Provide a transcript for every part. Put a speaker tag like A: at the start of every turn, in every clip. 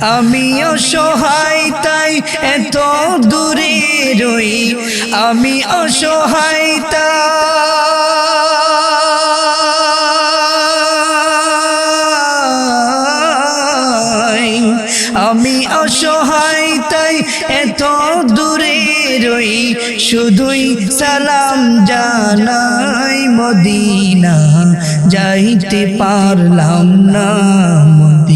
A: আমি অসহায়, তাই এত দূরে রই। আমি অসহায়, তাই আমি অসহায়, তাই এত দূরে রই। শুধুই সালাম জানাই মদিনা, যাইতে পারলাম না মদিনা।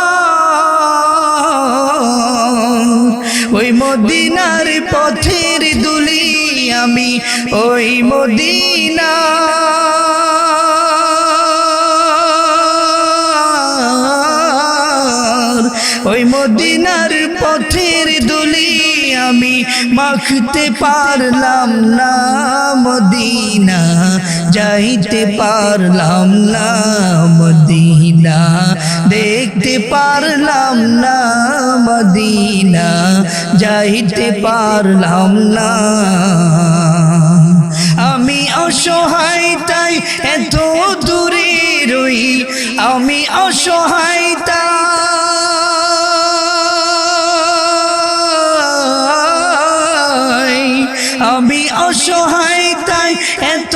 A: মদিনার পথের দুলি আমি, ওই মদিনা। ওই মদিনার পথের দুলি আমি মাখতে পারলাম না, মদিনা। যাইতে পারলাম না, মদিনা। দেখতে পারলাম না, মদিনা। যাইতে পারলাম না। আমি অসহায়, তাই এত দূরে রই। আমি অসহায়, তাই আমি অসহায়, তাই এত